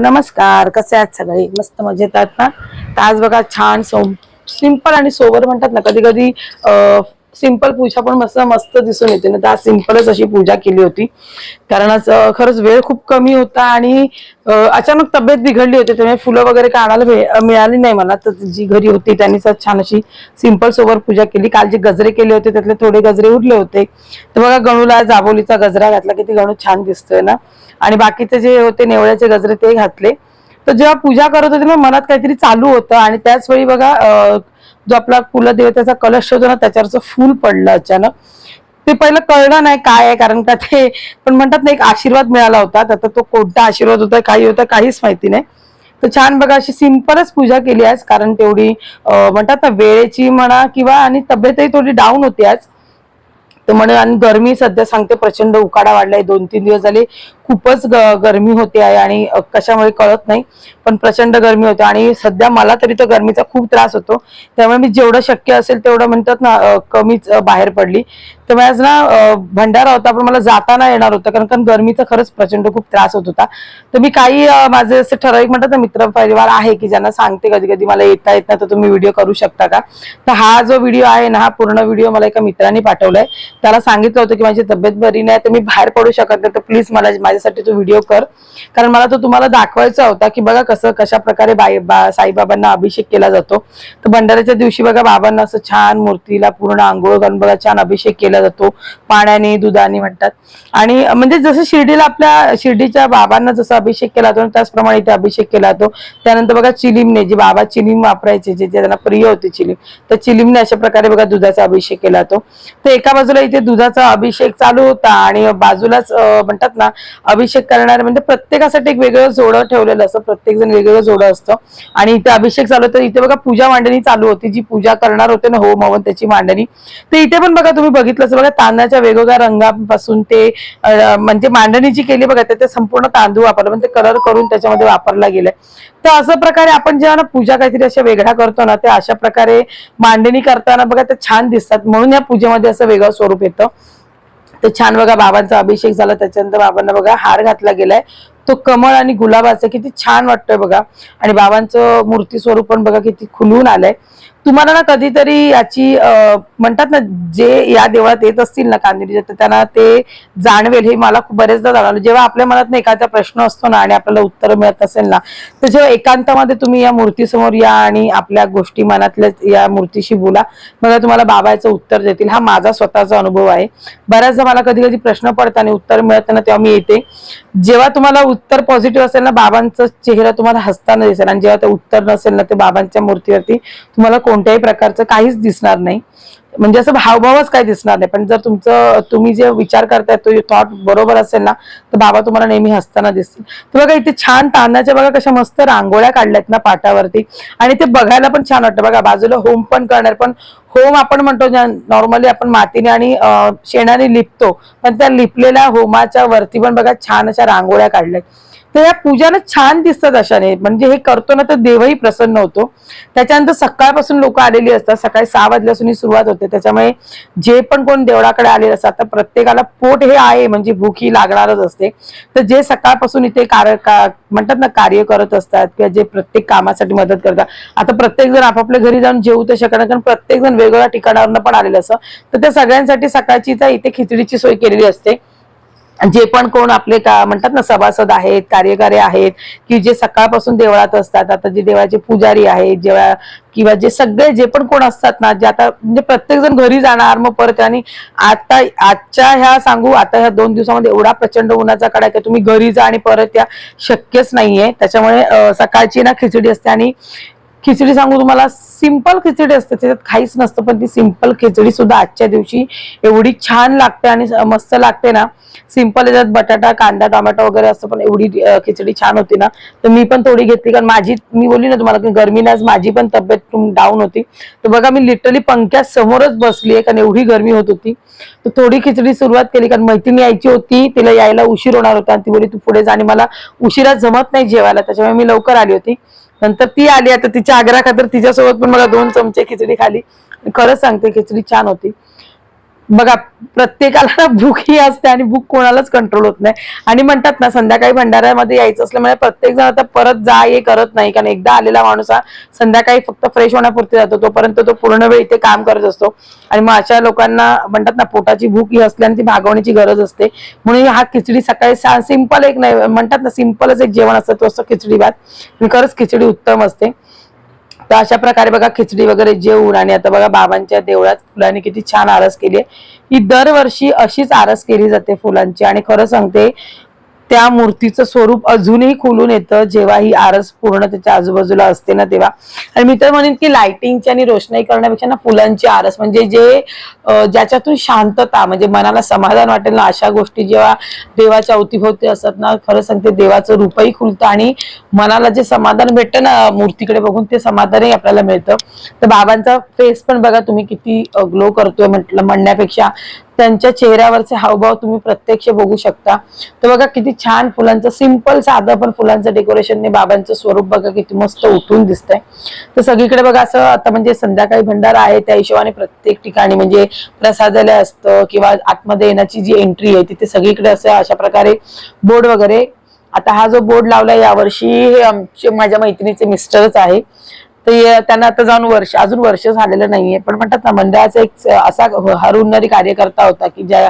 नमस्कार कसे आहात सगळे? मस्त मजेत आहात ना? तर आज बघा छान सो सिंपल आणि सोबर म्हणतात ना कधी कधी सिंपल पूजा पण मस्त मस्त दिसून येते. ना तर आज सिंपलच अशी पूजा केली होती. कारण आज खरंच वेळ खूप कमी होता आणि अचानक तब्येत बिघडली होती. त्यामुळे फुलं वगैरे काढायला मिळाली नाही मला. तर जी घरी होती त्यांनी छान अशी सिंपल सोबत पूजा केली. काल जे गजरे केले होते त्यातले थोडे गजरे उरले होते. तर बघा गणूला जाबोलीचा गजरा घातला की ती गणू छान दिसतोय ना. आणि बाकीचे जे होते नेवळ्याचे गजरे ते घातले. तर जेव्हा पूजा करत होते ना मनात काहीतरी चालू होतं. आणि त्याच वेळी बघा जो आपला कुलदेवतेचा कलश होतो ना त्याच्यावरचं फूल पडलं अचानक. ते पहिलं कळलं नाही काय आहे कारण का ते पण म्हणतात ना एक आशीर्वाद मिळाला होता. तर तो कोणता आशीर्वाद होता काही होता काहीच माहिती नाही. तर छान बघा अशी सिंपलच पूजा केली आज कारण तेवढी म्हणतात ना वेळेची म्हणा किंवा आणि तब्येतही थोडी डाऊन होती आज. तर म्हणून आणि गरमी सध्या सांगते प्रचंड उकाडा वाढलाय दोन तीन दिवस झाले. खूपच ग- गरमी होते आहे आणि कशामुळे कळत नाही पण प्रचंड गरमी होते आणि सध्या मला तरी तो गरमीचा खूप त्रास होतो. त्यामुळे मी जेवढं शक्य असेल तेवढं म्हणतात ना कमीच बाहेर पडली. तर मी आज ना भंडारा होता पण मला जाताना येणार होतं कारण कारण गरमीचा खरंच प्रचंड खूप त्रास होत होता. तर मी काही माझे असे ठराविक म्हणतात ना मित्र परिवार आहे की ज्यांना सांगते कधी कधी मला येता येत नाही तर तुम्ही व्हिडिओ करू शकता का? तर हा जो व्हिडिओ आहे ना हा पूर्ण व्हिडिओ मला एका मित्राने पाठवलाय. त्याला सांगितलं होतं की माझी तब्येत बरी नाही तर मी बाहेर पडू शकत नाही तर प्लीज मला माझ्यासाठी तू व्हिडिओ कर. कारण मला तो तुम्हाला दाखवायचा होता की बघा कसं कशा प्रकारे बाई बा साईबाबांना अभिषेक केला जातो. तर भंडाऱ्याच्या दिवशी बघा बाबांना असं छान मूर्तीला पूर्ण आंघोळ घालून बघा छान अभिषेक केला जातो. पाण्याने दुधाने म्हणतात. आणि म्हणजे जसं शिर्डीला आपल्या शिर्डीच्या बाबांना जसं अभिषेक केला जातो त्याचप्रमाणे इथे अभिषेक केला जातो. त्यानंतर बघा चिलीमने जे बाबा चिलीम वापरायचे जे त्यांना प्रिय होते चिलीम तर चिलीमने अशा प्रकारे बघा दुधाचा अभिषेक केला जातो. तर एका बाजूला इथे दुधाचा अभिषेक चालू होता आणि बाजूलाच म्हणतात ना अभिषेक करणारे म्हणजे प्रत्येकासाठी एक वेगळं जोडं ठेवलेलं असतं प्रत्येक जण वेगवेगळं जोडं असतं. आणि इथे अभिषेक चालू होतं इथे बघा पूजा मांडणी चालू होती जी पूजा करणार होते ना होम हवन त्याची मांडणी. तर इथे पण बघा तुम्ही बघितलं असं बघा तांदळाच्या वेगवेगळ्या रंगापासून ते म्हणजे मांडणी जी केली बघा ते संपूर्ण तांदूळ वापरला म्हणजे कलर करून त्याच्यामध्ये वापरला गेलाय. तर असं प्रकारे आपण जेव्हा ना पूजा काहीतरी अशा वेगळ्या करतो ना ते अशा प्रकारे मांडणी करताना बघा ते छान दिसतात. म्हणून या पूजेमध्ये असं वेगळं स्वरूप येतं. तर छान बघा बाबांचा अभिषेक झाला. त्याच्यानंतर बाबांना बघा हार घातला गेलाय. तो कमळ आणि गुलाबाचा किती छान वाटतोय बघा. आणि बाबांचं मूर्ती स्वरूप पण बघा किती खुलून आलंय. तुम्हाला ना कधीतरी याची म्हणतात ना जे या देवळात येत असतील ना कांदिरीच्या तर त्यांना ते जाणवेल हे मला खूप बरेचदा जाणवलं. जेव्हा आपल्या मनात ना एखादा प्रश्न असतो ना आणि आपल्याला उत्तर मिळत असेल ना तर जेव्हा एकांतामध्ये तुम्ही या मूर्तीसमोर या आणि आपल्या गोष्टी मनातल्या या मूर्तीशी बोला मला तुम्हाला बाबाचं उत्तर देतील. हा माझा स्वतःचा अनुभव आहे. बऱ्याचदा मला कधी कधी प्रश्न पडतात आणि उत्तर मिळत ना तेव्हा मी येते. जेव्हा तुम्हाला उत्तर पॉझिटिव्ह असेल ना बाबांचा चेहरा तुम्हाला हसताना दिसेल. आणि जेव्हा ते उत्तर नसेल ना ते बाबांच्या मूर्तीवरती तुम्हाला कोणत्याही प्रकारचं काहीच दिसणार नाही. म्हणजे असं भावभावच काही दिसणार नाही. पण जर तुमचं तुम्ही जे विचार करताय तो थॉट बरोबर असेल ना तर बाबा तुम्हाला नेहमी हसताना दिसतील. तर बघा इथे छान तांदळाच्या बघा कशा मस्त रांगोळ्या काढल्यात ना पाटावरती. आणि ते बघायला पण छान वाटतं. बघा बाजूला होम पण करणार. पण होम आपण म्हणतो नॉर्मली आपण मातीने आणि शेणाने लिपतो. पण त्या लिपलेल्या होमाच्या वरती पण बघा छान अशा रांगोळ्या काढल्यात. तर या पूजानं छान दिसतात अशाने. म्हणजे हे करतो ना तर देवही प्रसन्न होतो. त्याच्यानंतर सकाळपासून लोक आलेली असतात. सकाळी सहा वाजल्यापासून ही सुरुवात होते. त्याच्यामुळे जे पण कोण देवळाकडे आलेले असतात तर प्रत्येकाला पोट हे आहे. म्हणजे भूक ही लागणारच असते. तर जे सकाळपासून इथे कार्य का म्हणतात ना कार्य करत असतात किंवा जे प्रत्येक कामासाठी मदत करतात. आता प्रत्येक जण आपापल्या घरी जाऊन जेवू तर शकणार कारण प्रत्येक जण वेगवेगळ्या ठिकाणावरनं पण आलेलं असतं. तर त्या सगळ्यांसाठी सकाळची तर इथे खिचडीची सोय केलेली असते. जे पण कोण आपले का म्हणतात ना सभासद आहेत कार्यकारी आहेत की जे सकाळपासून देवळात असतात आता जे देवळाचे पुजारी आहेत जेव्हा किंवा जे सगळे जे पण कोण असतात ना जे आता म्हणजे प्रत्येक जण घरी जाणार मग परत आणि आता आजच्या ह्या सांगू आता ह्या दोन दिवसामध्ये एवढा प्रचंड उन्हाचा कडा की तुम्ही घरी जा आणि परत या शक्यच नाहीये. त्याच्यामुळे सकाळची ना खिचडी असते आणि खिचडी सांगू तुम्हाला सिंपल खिचडी असते त्याच्यात काहीच नसतं पण ती सिंपल खिचडी सुद्धा आजच्या दिवशी एवढी छान लागते आणि मस्त लागते ना. सिंपल याच्यात बटाटा कांदा टोमॅटो वगैरे असतं पण एवढी खिचडी छान होती ना. तर मी पण थोडी घेतली कारण माझी मी बोलली ना तुम्हाला की गरमीने आज माझी पण तब्येत डाऊन होती. तर बघा मी लिटरली पंख्या समोरच बसली आहे कारण एवढी गरमी होत होती. तर थोडी खिचडी सुरुवात केली कारण मैत्रिणी यायची होती तिला यायला उशीर होणार होता आणि ती बोली तू पुढे जा आणि मला उशिरा जमत नाही जेवायला. त्याच्यामुळे मी लवकर आली होती. नंतर ती आली आता तिच्या आग्रा खातर तिच्यासोबत पण मला दोन चमचे खिचडी खाली. खरंच सांगते खिचडी छान होती. बघा प्रत्येकाला ना भूक ही असते आणि भूक कोणालाच कंट्रोल होत नाही. आणि म्हणतात ना संध्याकाळी भंडाऱ्यामध्ये यायचं असल्यामुळे म्हणजे प्रत्येक जण आता परत जा ये करत नाही. कारण एकदा आलेला माणूस हा संध्याकाळी फक्त फ्रेश होण्यापुरते जातो. तोपर्यंत तो पूर्ण वेळ इथे काम करत असतो. आणि मग अशा लोकांना म्हणतात ना पोटाची भूक ही असल्याने ती भागवण्याची गरज असते. म्हणून हा खिचडी सकाळी सिंपल एक नाही म्हणतात ना सिंपलच एक जेवण असतं. तो असतं खिचडी भात. आणि खरंच खिचडी उत्तम असते. तर अशा प्रकारे बघा खिचडी वगैरे जेवून आणि आता बघा बाबांच्या देवळात फुलांनी किती छान आरस केली आहे. ही दरवर्षी अशीच आरस केली जाते फुलांची. आणि खरं सांगते त्या मूर्तीचं स्वरूप अजूनही खुलून येतं. जेव्हा ही आरस पूर्ण त्याच्या आजूबाजूला असते ना तेव्हा. आणि मी तर म्हणेन की लाइटिंगची आणि रोषणाई करण्यापेक्षा ना फुलांची आरस म्हणजे जे ज्याच्यातून शांतता म्हणजे मनाला समाधान वाटेल ना अशा गोष्टी जेव्हा देवाच्या अवतीभोवती असतात ना खरं सांगते देवाचं रूपही खुलतं आणि मनाला जे समाधान भेटतं ना मूर्तीकडे बघून ते समाधानही आपल्याला मिळतं. तर बाबांचा फेस पण बघा तुम्ही किती ग्लो करतोय म्हटलं म्हणण्यापेक्षा. त्यांच्या चेहऱ्यावरचे हावभाव तुम्ही प्रत्यक्ष बघू शकता. तर बघा किती छान फुलांचं सिंपल साधं पण फुलांचं डेकोरेशनने बाबांचं स्वरूप बघा किती मस्त उठून दिसतंय. तर सगळीकडे बघा असं आता म्हणजे संध्याकाळी भंडारा आहे त्या हिशोबाने प्रत्येक ठिकाणी म्हणजे प्रसादालय असतं किंवा आतमध्ये येण्याची जी एंट्री आहे तिथे सगळीकडे असं अशा प्रकारे बोर्ड वगैरे. आता हा जो बोर्ड लावला यावर्षी हे आमचे माझ्या मैत्रिणीचे मिस्टरच आहे. तर त्यांना आता जाऊन वर्ष अजून वर्ष झालेलं नाहीये. पण म्हणतात ना मंडळाचा एक असा हरवणारी कार्यकर्ता होता की ज्या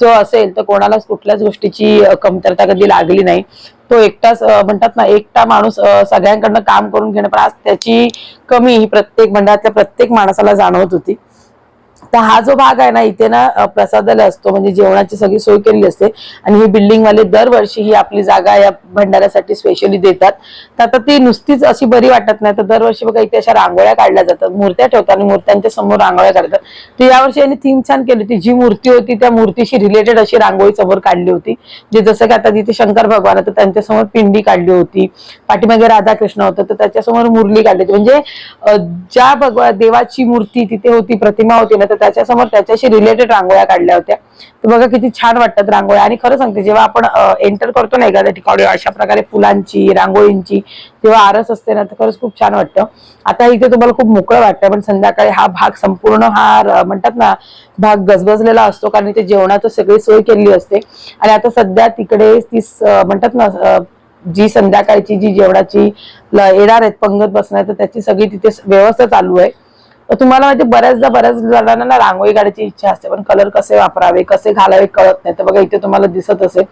जो असेल तर कोणालाच कुठल्याच गोष्टीची कमतरता कधी लागली नाही. तो एकटाच म्हणतात ना एकटा माणूस सगळ्यांकडनं काम करून घेणं पण आज त्याची कमी ही प्रत्येक मंडळातल्या प्रत्येक माणसाला जाणवत होती. तर हा जो भाग आहे ना इथे ना प्रसादाला असतो म्हणजे जेवणाची सगळी सोय केलेली असते. आणि ही बिल्डिंग वाले दरवर्षी ही आपली जागा या भंडाऱ्यासाठी स्पेशली देतात. तर आता ती नुसतीच अशी बरी वाटत नाही. तर दरवर्षी बघा इथे अशा रांगोळ्या काढल्या जातात. मूर्त्या ठेवतात आणि मूर्त्यांच्या समोर रांगोळ्या काढतात. तर यावर्षी यांनी थीम छान केली होती. जी मूर्ती होती त्या मूर्तीशी रिलेटेड अशी रांगोळी समोर काढली होती. जे जसं की आता तिथे शंकर भगवान होतं तर त्यांच्यासमोर पिंडी काढली होती. पाठीमागे राधाकृष्ण होतं तर त्याच्यासमोर मुरली काढली होती. म्हणजे ज्या भगवा देवाची मूर्ती तिथे होती प्रतिमा होती ना तर त्याच्यासमोर त्याच्याशी रिलेटेड रांगोळ्या काढल्या होत्या. तर बघा किती छान वाटतात रांगोळ्या. आणि खरं सांगते जेव्हा आपण एंटर करतो ना एखाद्या ठिकाणी अशा प्रकारे फुलांची रांगोळींची जेव्हा आरस असते ना तर खरंच खूप छान वाटतं. आता इथे तुम्हाला खूप मोकळं वाटतं पण संध्याकाळी हा भाग संपूर्ण हा म्हणतात ना भाग गजबजलेला असतो कारण इथे जेवणाचं सगळी सोय केलेली असते. आणि आता सध्या तिकडे ती म्हणतात ना जी संध्याकाळची जी जेवणाची येणार आहेत पंगत बसणार तर त्याची सगळी तिथे व्यवस्था चालू आहे. तुम्हाला माहिती बऱ्याचदा बऱ्याच जणांना ना रांगोळी काढायची इच्छा असते पण कलर कसे वापरावे कसे घालावे कळत नाही. तर बघा इथे तुम्हाला दिसत असेल.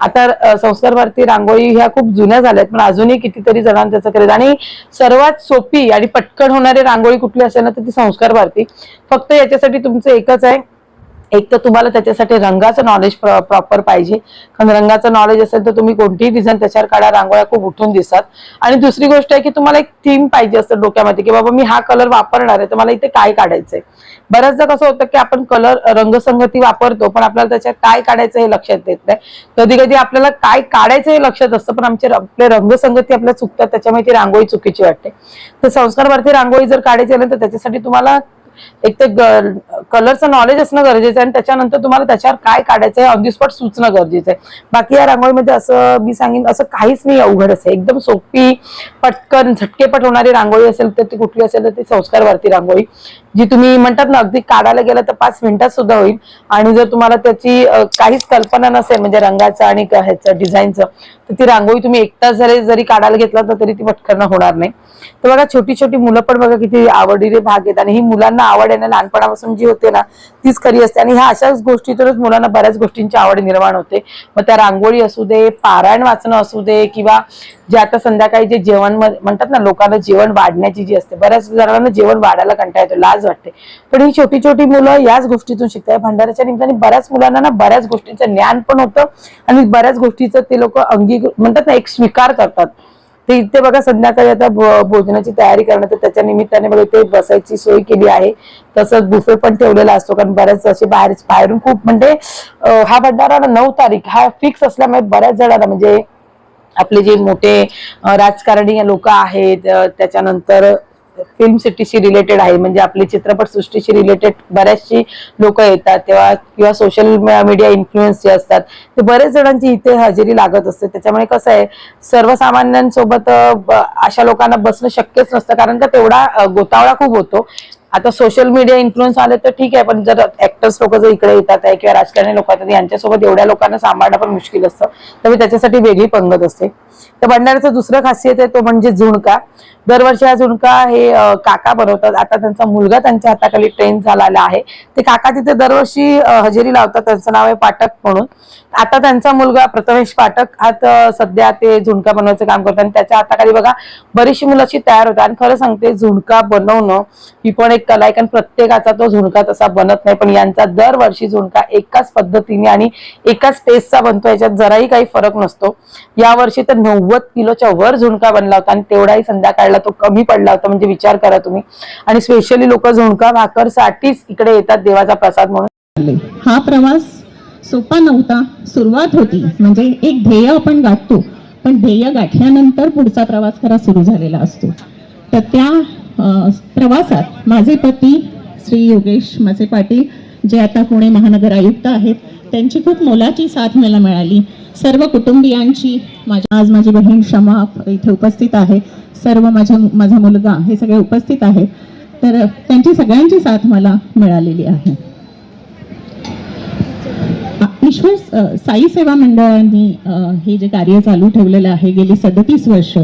आता संस्कार भारती रांगोळी ह्या खूप जुन्या झाल्यात पण अजूनही कितीतरी जणांना त्याचं करेल आणि सर्वात सोपी आणि पटकन होणारी रांगोळी कुठली असेल ना तर ती संस्कार भारती. फक्त याच्यासाठी तुमचं एकच आहे एक तर तुम्हाला त्याच्यासाठी रंगाचं नॉलेज प्रॉपर पाहिजे. कारण रंगाचं नॉलेज असेल तर तुम्ही कोणतीही डिझाईन त्याच्यावर काढा रांगोळ्या खूप उठून दिसतात. आणि दुसरी गोष्ट आहे की तुम्हाला एक थीम पाहिजे असतं डोक्यामध्ये की बाबा मी हा कलर वापरणार आहे तर मला इथे काय काढायचंय? बऱ्याचदा कसं होतं की आपण कलर रंगसंगती वापरतो पण आपल्याला त्याच्यात काय काढायचं हे लक्षात येत नाही. कधी कधी आपल्याला काय काढायचं हे लक्षात असतं पण आमचे आपले रंगसंगती आपल्या चुकतात त्याच्यामुळे ती रांगोळी चुकीची वाटते. तर संस्कार भारती रांगोळी जर काढायची असेल तर त्याच्यासाठी तुम्हाला एक तर कलरचं नॉलेज असणं गरजेचं आहे आणि त्याच्यानंतर तुम्हाला त्याच्यावर काय काढायचं आहे ऑन दी स्पॉट सुचणं गरजेचं आहे. बाकी या रांगोळीमध्ये असं मी सांगेन असं काहीच नाही अवघड असेल एकदम सोपी पटकन झटकेपट होणारी रांगोळी असेल तर ती कुठली असेल तर ती संस्कारवरती रांगोळी जी तुम्ही म्हणतात ना अगदी काढायला गेलं तर पाच मिनिटात सुद्धा होईल. आणि जर तुम्हाला त्याची काहीच कल्पना नसेल म्हणजे रंगाचं आणि ह्याचं डिझाईनचं तर ती रांगोळी तुम्ही एक तास जरी जरी काढायला घेतला तर तरी ती पटकन होणार नाही. तर बघा छोटी छोटी मुलं पण बघा किती आवडीने भाग घेत आणि ही मुलांना आवड आहे ना लहानपणापासून जी होते ना तीच खरी असते. आणि ह्या अशाच गोष्टीतूनच मुलांना बऱ्याच गोष्टींची आवड निर्माण होते. मग त्या रांगोळी असू दे पारायण वाचणं असू दे किंवा जे आता संध्याकाळी जे जेवण म्हणतात ना लोकांना जेवण वाढण्याची जी असते बऱ्याच जणांना जेवण वाढायला कंटाळ येतो लाज वाटते. पण ही छोटी छोटी मुलं याच गोष्टीतून शिकतात. भंडाऱ्याच्या निमित्ताने बऱ्याच मुलांना ना बऱ्याच गोष्टींचं ज्ञान पण होतं आणि बऱ्याच गोष्टीचं ते लोक अंगी म्हणतात ना एक स्वीकार करतात. तर इथे बघा संध्याकाळी आता भ- भोजनाची तयारी करण्यात त्याच्या निमित्ताने बघा इथे बसायची सोय केली आहे. तसंच बुफे पण ठेवलेला असतो. कारण बऱ्याच असे बाहेर बाहेरून खूप म्हणजे हा भंडारा नऊ तारीख हा फिक्स असल्यामुळे बऱ्याच जणांना म्हणजे आपले जे मोठे राजकारणी लोक आहेत त्याच्यानंतर फिल्म सिटीशी रिलेटेड आहे. म्हणजे आपली चित्रपट सृष्टीशी रिलेटेड बऱ्याचशी लोक येतात तेव्हा किंवा सोशल मीडिया इन्फ्लुएन्स जे असतात ते बरेच जणांची इथे हजेरी लागत असते. त्याच्यामुळे कसं आहे सर्वसामान्यांसोबत अशा लोकांना बसणं शक्यच नसतं. कारण का तेवढा गोतावळा खूप होतो. आता सोशल मीडिया इन्फ्लुएन्स आले तर ठीक आहे पण जर ऍक्टर्स लोक जर इकडे येतात आहे किंवा राजकारणी लोक येतात यांच्यासोबत एवढ्या लोकांना सांभाळणं पण मुश्किल असतं. तर मी त्याच्यासाठी वेगळी पंगत असते. तर भंडाऱ्याचं दुसरं खासियत आहे तो म्हणजे झुणका. दरवर्षी हा झुणका हे काका बनवतात. आता त्यांचा मुलगा त्यांच्या हाताखाली ट्रेन झालेला आहे. ते काका तिथे दरवर्षी हजेरी लावतात. त्यांचं नाव आहे पाठक म्हणून. आता त्यांचा मुलगा प्रथमेश पाठक हा सध्या ते झुणका बनवायचं काम करतात. आणि त्याच्या हाताखाली बघा बरीचशी मुलं अशी तयार होतात. आणि खरं सांगते झुणका बनवणं ही पण एक कला आहे कारण प्रत्येकाचा तो झुणका तसा बनत नाही पण यांचा दरवर्षी झुणका एकाच पद्धतीने आणि एकाच टेस्टचा बनतो याच्यात जराही काही फरक नसतो. यावर्षी तर नव्वद किलोच्या वर झुणका बनला होता आणि तेवढाही संध्याकाळला तो कमी पडला होता म्हणजे विचार करा तुम्ही. आणि स्पेशली लोक झुणका भाकरसाठीच इकडे येतात देवाचा प्रसाद म्हणून. हा प्रवास सोपा नव्हता सुरुवात होती. म्हणजे एक ध्येय आपण गाठतो पण ध्येय गाठल्यानंतर पुढचा प्रवास खरा सुरू झालेला असतो. तर त्या प्रवासात माझे पती श्री योगेश मसे पाटील जे आता पुणे महानगर आयुक्त आहेत त्यांची खूप मोलाची साथ मला मिळाली. सर्व कुटुंबियांची माझ्या आज माझी बहीण क्षमा इथे उपस्थित आहे. सर्व माझ्या माझा मुलगा हे सगळे उपस्थित आहेत. तर त्यांची सगळ्यांची साथ मला मिळालेली आहे. ईश्वर साई सेवा मंडळांनी हे जे कार्य चालू ठेवलेलं आहे गेली सदतीस वर्ष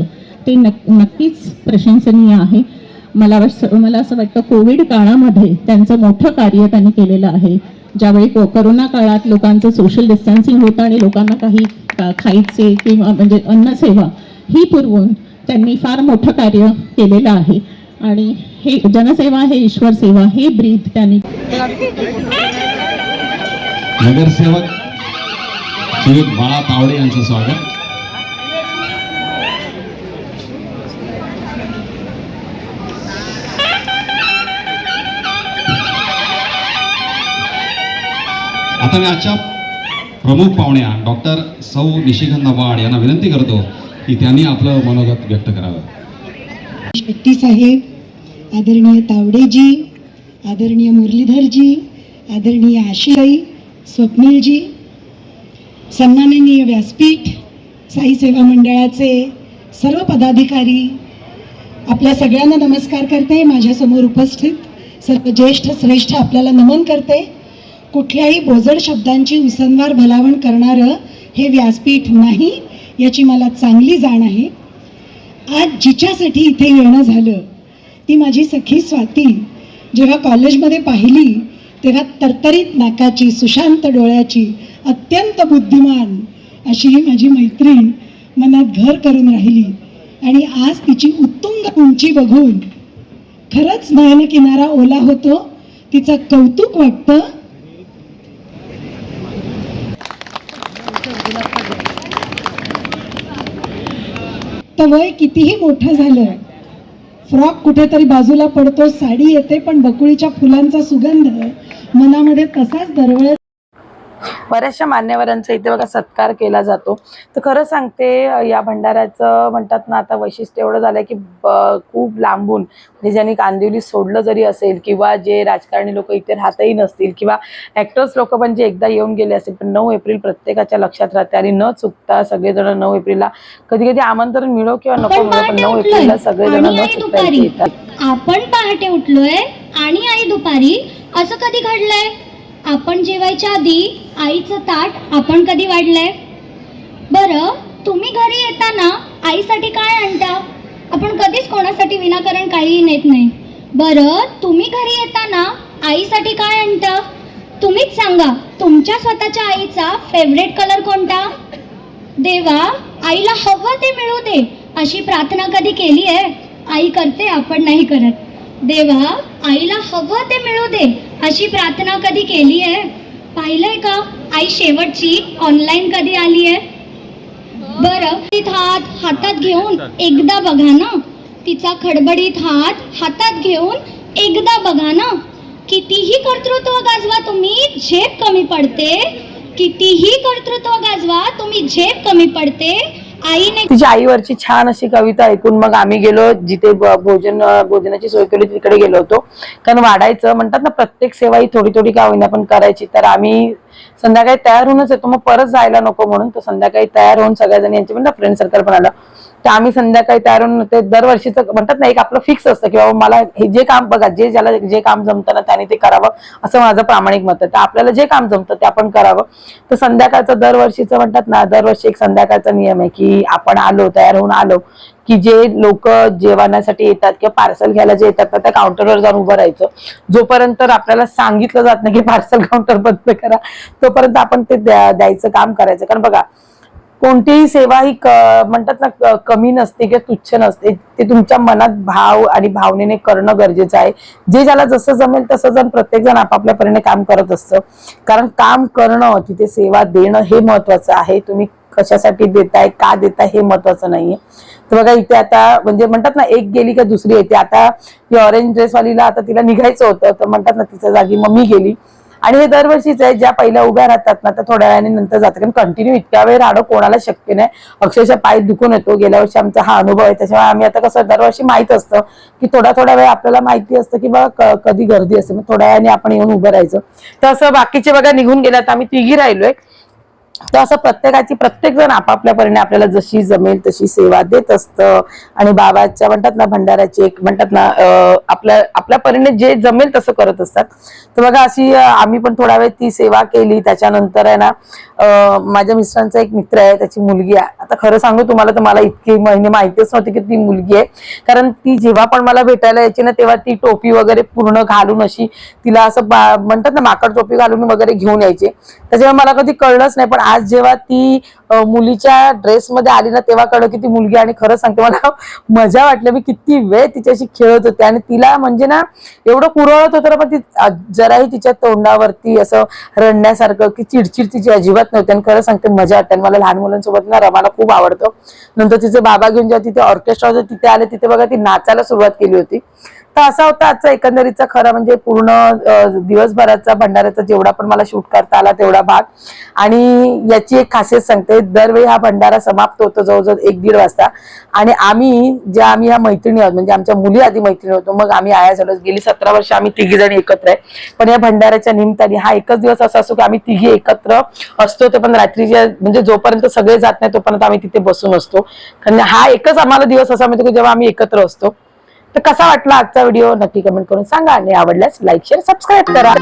ते नक्कीच प्रशंसनीय आहे. मला वास- मला असं वाटतं कोविड काळामध्ये त्यांचं मोठं कार्य त्यांनी केलेलं आहे. ज्यावेळी को- करोना काळात लोकांचं सोशल डिस्टन्सिंग होतं आणि लोकांना काही खायचे किंवा म्हणजे अन्नसेवा ही पुरवून त्यांनी फार मोठं कार्य केलेलं आहे. आणि हे जनसेवा हे ईश्वर सेवा हे ब्रीद त्यांनी नगरसेवक श्री बाळा तावडे यांचं स्वागत. आता आजच्या प्रमुख पाहुण्या डॉक्टर सौ निशिगंध वाड यांना विनंती करतो की त्यांनी आपलं मनोगत व्यक्त करावं. शेट्टी साहेब आदरणीय तावडेजी आदरणीय मुरलीधरजी आदरणीय आशियाई स्वप्नीलजी सन्माननीय व्यासपीठ साई सेवा मंडळाचे सर्व पदाधिकारी आपल्या सगळ्यांना नमस्कार करते. माझ्यासमोर उपस्थित सर्व ज्येष्ठ श्रेष्ठ आपल्याला नमन करते. कुठल्याही भोजड शब्दांची उसनवार भलावण करणारं हे व्यासपीठ नाही याची मला चांगली जाण आहे. आज जिच्यासाठी इथे येणं झालं ती माझी सखी स्वाती. जेव्हा कॉलेजमध्ये पाहिली तेव्हा तरतरीत नाकाची सुशांत डोळ्याची अत्यंत बुद्धिमान अशी ही माझी मैत्रीण मनात घर करून राहिली. आणि आज तिची उत्तुंग उंची बघून खरंच नयन किनारा ओला होतो तिचं कौतुक वाटतं तर वय कितीही मोठं झालं फ्रॉक कुठेतरी बाजूला पडतो साडी येते पण बकुळीच्या फुलांचा सुगंध मनामध्ये तसाच दरवळत बऱ्याचशा मान्यवरांचा इथे बघा सत्कार केला जातो. तर खरं सांगते या भंडाऱ्याचं म्हणतात ना आता वैशिष्ट्य एवढं झालंय की खूप लांबून म्हणजे ज्यांनी कांदिवली सोडलं जरी असेल किंवा जे राजकारणी लोक इथे राहतही नसतील किंवा ऍक्टर्स लोक पण जे एकदा येऊन गेले असतील पण नऊ एप्रिल प्रत्येकाच्या लक्षात राहते आणि न चुकता सगळेजण नऊ एप्रिलला कधी कधी आमंत्रण मिळो किंवा नको मिळो पण नऊ एप्रिलला सगळेजण न चुकता येतात. आपण पहाटे उठलोय आणि आई दुपारी. असं कधी घडलंय? आपण जेवायच्या आधी आईचं ताट आपण कधी वाढलंय? बरं तुम्ही घरी येताना आईसाठी काय आणता? आपण कधीच कोणासाठी विनाकारण काहीही नेत नाही. बरं तुम्ही घरी येताना आईसाठी काय आणता? तुम्हीच सांगा तुमच्या स्वतःच्या आईचा फेवरेट कलर कोणता? देवा आईला हवं ते मिळू दे अशी प्रार्थना कधी केली आहे आई करते आपण नाही करत. देवा आईला हवं ते मिळू दे अशी प्रार्थना कधी केली आहे? पाहिलंय का? आई शेवटची ऑनलाईन कधी आली आहे? बरं तिचा हात हातात घेऊन एकदा बघा ना. तिचा खडबडीत हात हातात घेऊन एकदा बघा ना. कितीही कर्तृत्व गाजवा तुम्ही झेप कमी पडते. कितीही कर्तृत्व गाजवा तुम्ही झेप कमी पडते. आईने तिच्या आईवरची छान अशी कविता ऐकून मग आम्ही गेलो जिथे भोजन भोजनाची सोय केली तिकडे गेलो होतो. कारण वाढायचं म्हणतात ना प्रत्येक सेवा ही थोडी थोडी का होईना पण करायची. तर आम्ही संध्याकाळी तयार होऊनच येतो मग परत जायला नको म्हणून तर संध्याकाळी तयार होऊन सगळ्याजणी यांची पण फ्रेंड सर्कल पण आलं. तर आम्ही संध्याकाळी तयार होऊन ते दरवर्षीचं म्हणतात ना एक आपलं फिक्स असतं की बाबा मला हे जे काम बघा जे ज्याला जे काम जमतं ना त्याने ते करावं असं माझं प्रामाणिक मत आहे. तर आपल्याला जे काम जमतं ते आपण करावं. तर संध्याकाळचं दरवर्षीचं म्हणतात ना दरवर्षी एक संध्याकाळचा नियम आहे की आपण आलो तयार होऊन आलो की जे लोक जेवणासाठी येतात किंवा पार्सल घ्यायला जे येतात ना त्या काउंटरवर जाऊन उभं राहायचं. जोपर्यंत आपल्याला सांगितलं जात नाही की पार्सल काउंटर बंद करा तोपर्यंत आपण ते द्या- द्यायचं काम करायचं. कारण बघा कोणतीही सेवा ही म्हणतात ना कमी नसते किंवा तुच्छ नसते. ते तुमच्या मनात भाव आणि भावनेने करणं गरजेचं आहे. जे ज्याला जसं जमेल तसं जण प्रत्येक जण आपापल्या परीने काम करत असतं. कारण काम करणं तिथे सेवा देणं हे महत्वाचं आहे. तुम्ही कशासाठी देताय का देताय हे महत्वाचं नाहीये. तर बघा इथे आता म्हणजे म्हणतात ना एक गेली का दुसरी येते. आता ही ऑरेंज ड्रेसवालीला आता तिला निघायचं होतं तर म्हणतात ना तिच्या जागी मम्मी गेली. आणि हे दरवर्षीच आहे ज्या पहिल्या उभ्या राहतात ना त्या थोड्या वेळाने नंतर जातात. कारण कंटिन्यू इतक्या वेळ राहणं कोणाला शक्य नाही. अक्षरशः पाय दुखून येतो. गेल्या वर्षी आमचा हा अनुभव आहे. त्याच्यामुळे आम्ही आता कसं दरवर्षी माहीत असतं की थोडा थोडा वेळ आपल्याला माहिती असतं की बघा कधी गर्दी असते. मग थोड्या वेळाने आपण येऊन उभं राहायचं. तर असं बाकीचे बघा निघून गेल्यात. आम्ही तिघी राहिलोय. तर असं प्रत्येकाची प्रत्येक जण आपापल्या परीने आपल्याला जशी जमेल तशी सेवा देत असतं. आणि बाबाच्या म्हणतात ना भंडाऱ्याची एक म्हणतात ना आपल्या आपल्या परीने जे जमेल तसं करत असतात. तर बघा अशी आम्ही पण थोडा वेळ ती सेवा केली. त्याच्यानंतर आहे ना माझ्या मिस्टरांचा एक मित्र आहे त्याची मुलगी आहे. आता खरं सांगू तुम्हाला तर मला इतकी महिने माहितीच नव्हती की ती मुलगी आहे. कारण ती जेव्हा पण मला भेटायला यायची ना तेव्हा ती टोपी वगैरे पूर्ण घालून अशी तिला असं बा- म्हणतात ना माकड टोपी घालून वगैरे घेऊन यायचे. त्याच्यामुळे मला कधी कळलंच नाही पण आज जेव्हा ती मुलीच्या ड्रेसमध्ये आली ना तेव्हा कळलं की ती मुलगी आणि खरं सांगते मला मजा वाटली. मी किती वेळ तिच्याशी खेळत होते आणि तिला म्हणजे ना एवढं कुरळत होतं ना पण ती जराही तिच्या तोंडावरती असं रडण्यासारखं की चिडचिड तिची अजिबात नव्हती. आणि खरं सांगते मजा वाटते. आणि मला लहान मुलांसोबत ना रमायला खूप आवडतं. नंतर तिचे बाबा घेऊन जेव्हा तिथे ऑर्केस्ट्रा होते तिथे आले तिथे बघा ती नाचायला सुरुवात केली होती. तर असा होता आजचा एकंदरीतचा खरं म्हणजे पूर्ण दिवसभराचा भंडाऱ्याचा जेवढा पण मला शूट करता आला तेवढा भाग. आणि याची एक खासियत सांगते दरवेळी हा भंडारा समाप्त होतो जवळजवळ एक दीड वाजता. आणि आम्ही ज्या आम्ही ह्या मैत्रिणी आहोत म्हणजे आमच्या मुली आधी मैत्रिणी होतो मग आम्ही आया झालो गेली सतरा वर्ष आम्ही तिघी जणी एकत्र आहे. पण या भंडाऱ्याच्या निमित्ताने हा एकच दिवस असा असतो की आम्ही तिघी एकत्र असतो ते पण रात्रीच्या म्हणजे जोपर्यंत सगळे जात नाही तोपर्यंत आम्ही तिथे बसून असतो. कारण हा एकच आम्हाला दिवस असा मिळतो की जेव्हा आम्ही एकत्र असतो. तर कसा वाटला आजचा व्हिडिओ नक्की कमेंट करून सांगा आणि आवडल्यास लाईक शेअर सबस्क्राईब करा.